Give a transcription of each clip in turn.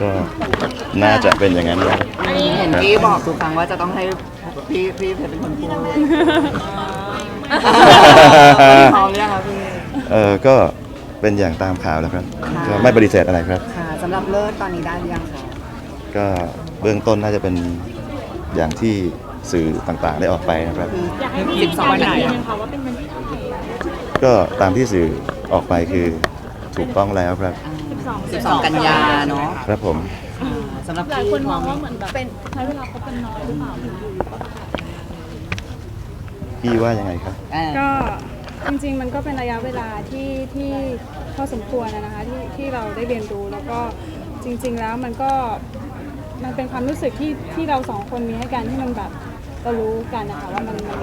ก็น่าจะเป็นอย่างนั้นนะเห็นพี่บอกทุกครั้งว่าจะต้องให้พี่พี่เพชรเป็นคนพูดพร้อมหรือยังครับพี่ เออก็เป็นอย่างตามข่าวแล้วครับก็ไม่ปฏิเสธอะไรครับ ค่ะสำหรับเลิศตอนนี้ได้หรือยังคะก็เบื้องต้นน่าจะเป็นอย่างที่ สื่อต่างๆ ได้ออกไปนะครับสิบสองวันไหนก็ตามที่สื่อออกไปคือถูกต้องแล้วครับสิบสองกันยาเนาะครับผมสำหรับหลายพี่คนพมร้อองมว่าเหมือนแบบเป็นใช้เวลาคบกันน้อยหรือเปล่าพี่ว่ายังไงครับอ่าก็จริงๆมันก็เป็นระยะเวลาที่ที่พอสมควรนะคะที่ที่เราได้เรียนรู้แล้วก็จริง ๆ แล้วมันก็มันเป็นความรู้สึกที่ที่เราสองคนมีให้กันที่มันแบบ เรารู้กันนะคะว่ามันมัน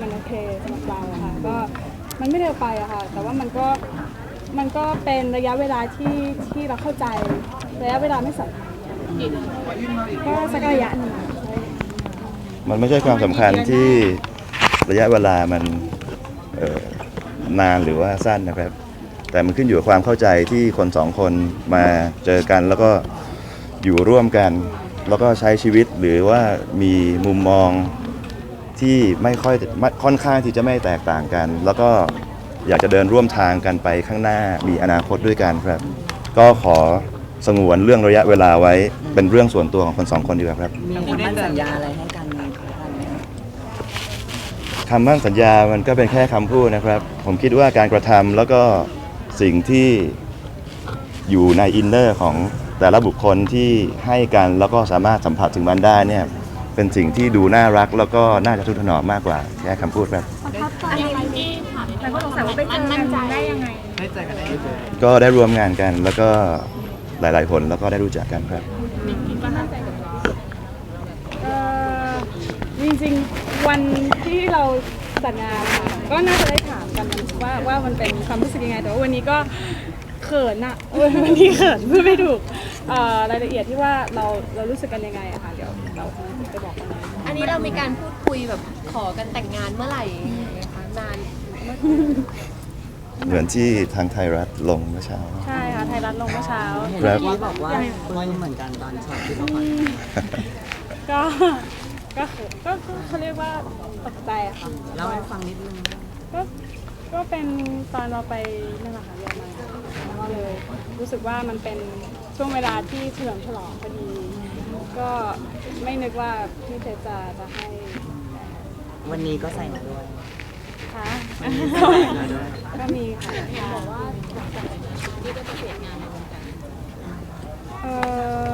มันโอเคสำหรับเราอะค่ะก็มันไม่เร็วไปอะค่ะ แต่ว่ามันก็มันก็เป็นระยะเวลาที่ที่เราเข้าใจระยะเวลาไม่สั้นก็สักระยะหนึ่งมันไม่ใช่ความสำคัญที่ระยะเวลามันเอ่อนานหรือว่าสั้นนะครับ แต่มันขึ้นอยู่กับความเข้าใจที่คนสองคนมาเจอกันแล้วก็อยู่ร่วมกัน แล้วก็ใช้ชีวิตหรือว่ามีมุมมองที่ไม่ค่อยไม่ค่อนข้างที่จะไม่แตกต่างกัน แล้วก็อยากจะเดินร่วมทางกันไปข้างหน้ามีอนาคตด้วยกันครับ ก็ขอสงวนเรื่องระยะเวลาไว้เป็นเรื่องส่วนตัวของคนสองคนดีกว่าครับมีคำมั่นสัญญาอะไรให้กันไหมคะท่านไหมคะคำมั่นสัญญามันก็เป็นแค่คำพูดนะครับ ผมคิดว่าการกระทำแล้วก็สิ่งที่อยู่ในอินเนอร์ของ แต่ละบุคคลที่ให้กันแล้วก็สามารถสัมผัสถึงมันได้เนี่ยเป็นสิ่งที่ดูน่ารักแล้วก็น่าจะทุกถนอมมากกว่าแค่คำพูดครับแต่ก็สงสัยว่าไปเจอกันได้ยังไงได้เจอกันได้เจอก็ได้ร่วมงานกันแล้วก็หลาย ๆ คนแล้วก็ได้รู้จักกันครับเอ่อจริงๆวันที่เราจัดงานค่ะก็น่าจะได้ถามกันว่าว่ามันเป็นความรู้สึกยังไงแต่ว่าวันนี้ก็ เขินอะวันนี้เขินพูดไม่ถูกเอ่อรายละเอียดที่ว่าเราเรารู้สึกกันยังไงอะค่ะเดี๋ยวเราไปบอกกันอันนี้เรามีการพูดคุยแบบขอกันแต่งงานเมื่อไหร่คะนานเหมือนที่ทางไทยรัฐลงเมื่อเช้า ใช่ค่ะไทยรัฐลงเมื่อเช้าเห็นครับพี่บอกว่าปลื้มเหมือนกันตอนช็อตที่เขาขอก็ก็คือก็ก็เขาเรียกว่าตกใจอะค่ะ เล่าให้ฟังนิดนึง ก็ ก็เป็นตอนเราไปนั่นแหละค่ะเรียนมาก็เลยรู้สึกว่ามันเป็นช่วงเวลาที่เฉลิมฉลองพอดี ก็ไม่นึกว่าพี่เพชรจะจะให้วันนี้ก็ใส่มาด้วยค่ะมาด้วยก็มีค่ะบอกว่าเอ่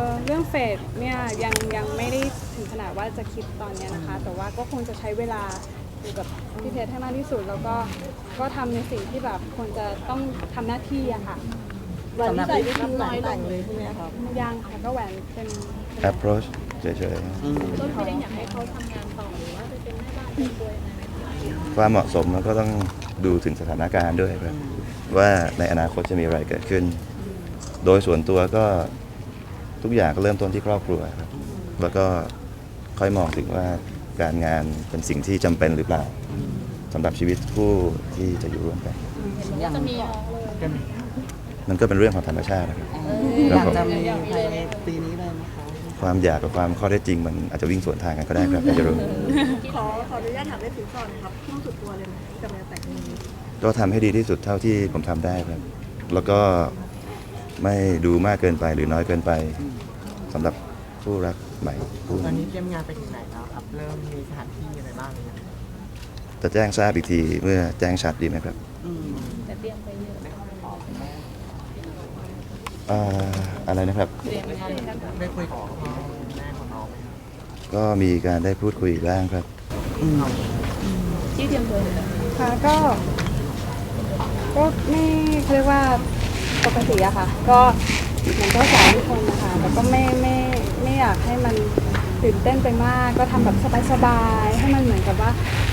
อเรื่องเฟสเนี่ยยังยังไม่ได้ถึงขนาดว่าจะคิดตอนเนี้ยนะคะ แต่ว่าก็คงจะใช้เวลา อยู่กับพี่เพชรให้มากที่สุด แล้วก็ก็ทำในสิ่งที่แบบควรจะต้องทำหน้าที่อะค่ะสำหรับพี่รับน้อยลงเลยใช่ไหมครับ ยังค่ะก็แหวนเป็น approach เฉยอืมต้นไม่ได้อยากให้เขาทำงานต่อหรือว่าจะเป็นแม่บ้านเป็นตัวยังไงๆความเหมาะสมแล้วก็ต้องดูถึงสถานการณ์ด้วยครับ ว่าในอนาคตจะมีอะไรเกิดขึ้น โดยส่วนตัวก็ทุกอย่างก็เริ่มต้นที่ครอบครัวครับ แล้วก็ค่อยมองถึงว่า การงานเป็นสิ่งที่จำเป็นหรือเปล่าสำหรับชีวิตคู่ที่จะอยู่ร่วมกัน อย่างมันก็เป็นเรื่องของธรรมชาตินะครับ อยากจะมีภายในปีนี้เลยไหมคะความอยากกับความข้อเท็จจริงมันอาจจะวิ่งสวนทางกันก็ได้ครับใครจะรู้ขอขออนุญาตถามได้ถึงก่อนครับช่วงสุดตัวเลยไหมกับงานแต่งนี้ก็ทำให้ดีที่สุดเท่าที่ผมทำได้ครับ แล้วก็ไม่ดูมากเกินไปหรือน้อยเกินไปสำหรับผู้รักใหม่คู่ตอนนี้นี้เตรียมงานไปถึงไหนแล้วครับ เริ่มมีสถานที่อะไรบ้างหรือยังจะแจ้งทราบอีกทีเมื่อแจ้งชัดดีไหมครับอืมแต่เตรียมไปเยอะไหมเอ่ออะไรนะครับ ได้คุยกับพ่อแม่ของน้องไหมครับก็มีการได้พูดคุยบ้างครับ ที่เตรียมตัวค่ะก็ก็ไม่เขาเรียกว่าปกติอะค่ะ ก็เหมือนก็สอนทุกคนนะคะแต่ก็ไม่ไม่ไม่อยากให้มัน ตื่นเต้นไปมาก ก็ทำแบบสบายๆให้มันเหมือนกับว่า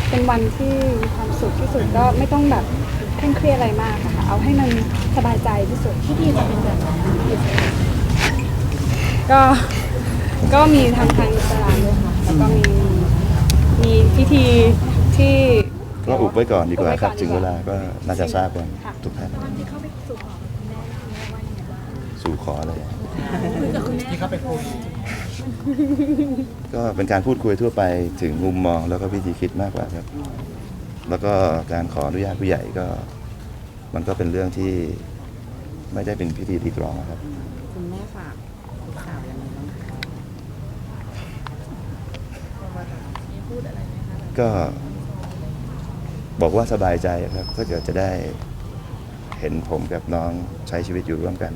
เป็นวันที่มีความสุขที่สุดก็ไม่ต้องแบบเคร่งเครียดอะไรมากอะค่ะ เอาให้มันสบายใจที่สุดที่ดีจะเป็นแบบนั้นก็ก็มีทางทางอิสลามด้วยค่ะแล้วก็มีมีพิธีที่ก็อุบไว้ก่อนดีกว่าครับอุบไว้ก่อนถึงเวลาก็น่าจะทราบกันค่ะทุกท่านตอนที่เข้าไปสู่ขอคุณแม่คุณแม่ว่ายังไงบ้างสู่ขอเลยอะคุยกับคุณแม่ที่เขาไปคุย ก็เป็นการพูดคุยทั่วไปถึงมุมมองแล้วก็วิธีคิดมากกว่าครับ แล้วก็การขออนุญาตผู้ใหญ่ก็ มันก็เป็นเรื่องที่ไม่ได้เป็นพิธีตีกรองนะครับ คุณแม่ฝากลูกสาวยังไงบ้างคะก็บอกว่าสบายใจครับถ้าเกิดจะได้เห็นผมกับน้องใช้ชีวิตอยู่ร่วมกัน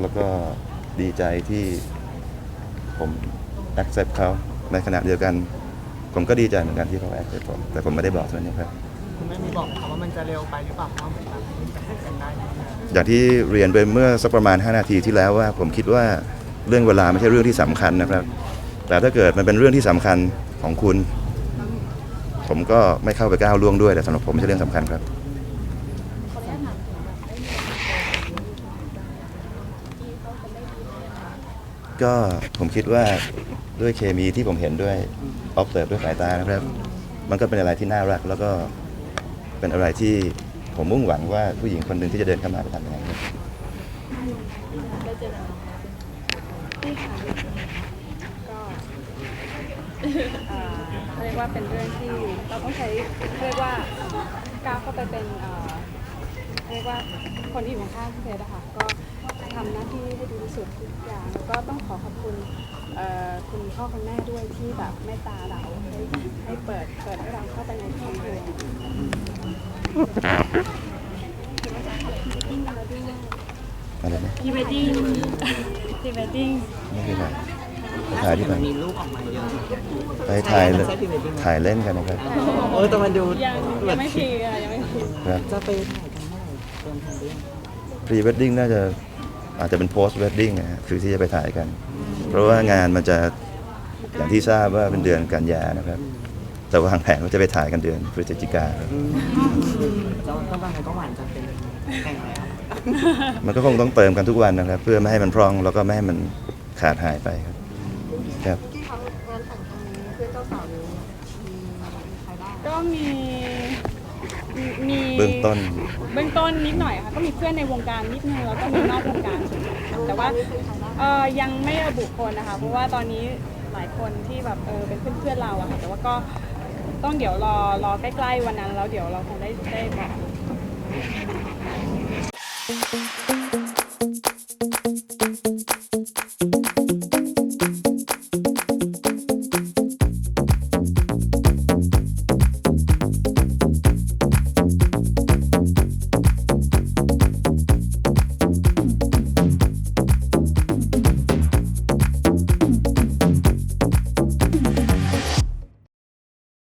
แล้วก็ดีใจที่ ผม accept เขาในขณะเดียวกัน ผมก็ดีใจเหมือนกันที่เขา accept ผมแต่ผมไม่ได้บอกเท่านี้ครับคุณแม่มีบอกเขาว่ามันจะเร็วไปหรือเปล่าเพราะเหมือนแบบจะให้กันได้ไหมอย่างที่เรียนไปเมื่อสักประมาณ 5 นาทีที่แล้วว่า ผมคิดว่าเรื่องเวลาไม่ใช่เรื่องที่สำคัญนะครับ แต่ถ้าเกิดมันเป็นเรื่องที่สำคัญของคุณ ผมก็ไม่เข้าไปก้าวล่วงด้วยแต่สำหรับผมไม่ใช่เรื่องสำคัญครับ ก็ผมคิดว่าด้วยเคมีที่ผมเห็นด้วยออฟเ r ิร์ด้วยสายตานะครับ มันก็เป็นอะไรที่น่ารัก แล้วก็เป็นอะไรที่ผมมุ่งหวังว่าผู้หญิงคนหนึ่งที่จะเดินเข้ามาจะทำอย่างนั้นครับที่ค่ะก็เรียกว่าเป็นเรื่องที่เราต้องใช้เรียกว่าก้าวเข้าไปเป็นเรียกว่าคนที่อยู่ข้างๆพี่เพชรอะค่ะก็ ทำหน้าที่ให้ดีที่สุดทุกอย่างแล้วก็ต้องขอขอบคุณเอ่อคุณพ่อคุณแม่ด้วยที่แบบเมตตาเราให้ให้เปิดเปิดให้เราเข้าไปในครอบครัวอะไรนะพรีเวดดิ้งพรีเวดดิ้งไม่เป็นไรไปถ่ายที่ไหนมีรูปออกมาเยอะไปถ่ายใช่มันใช่ pre-wedding ไหมถ่ายเล่นกันนะครับโอ้ยแต่มันดูยังยังไม่พีอะยังไม่พีครับจะไปถ่ายกันเมื่อไหร่เตรียมทำหรือยังพรีเวดดิ้งน่าจะ อาจจะเป็นโพสต์เวดดิ้งนะฮะคือที่จะไปถ่ายกัน เพราะว่างานมันจะอย่างที่ทราบว่าเป็นเดือนกันยานะครับ แต่วางแผนว่าจะไปถ่ายกันเดือนพฤศจิกาครับจะต้องวางไงก็หวานจะเป็นแต่งแล้วมันก็คงต้องเติมกันทุกวันนะครับ เพื่อไม่ให้มันพร่องแล้วก็ไม่ให้มันขาดหายไปครับ ครับ ที่เขางานแต่งครั้งนี้เพื่อนเจ้าสาวนี้มีใครบ้าง ก็มีมี มีเบื้องต้น เบื้องต้นนิดหน่อยค่ะก็มีเพื่อนในวงการนิดนึงแล้วก็มีนอกวงการส่วนใหญ่ค่ะแต่ว่าเออยังไม่ระบุคนนะคะ เพราะว่าตอนนี้หลายคนที่แบบเออเป็นเพื่อนๆเราอะค่ะแต่ว่าก็ต้องเดี๋ยวรอรอใกล้ๆวันนั้นแล้วเดี๋ยวเราคงได้ได้บอก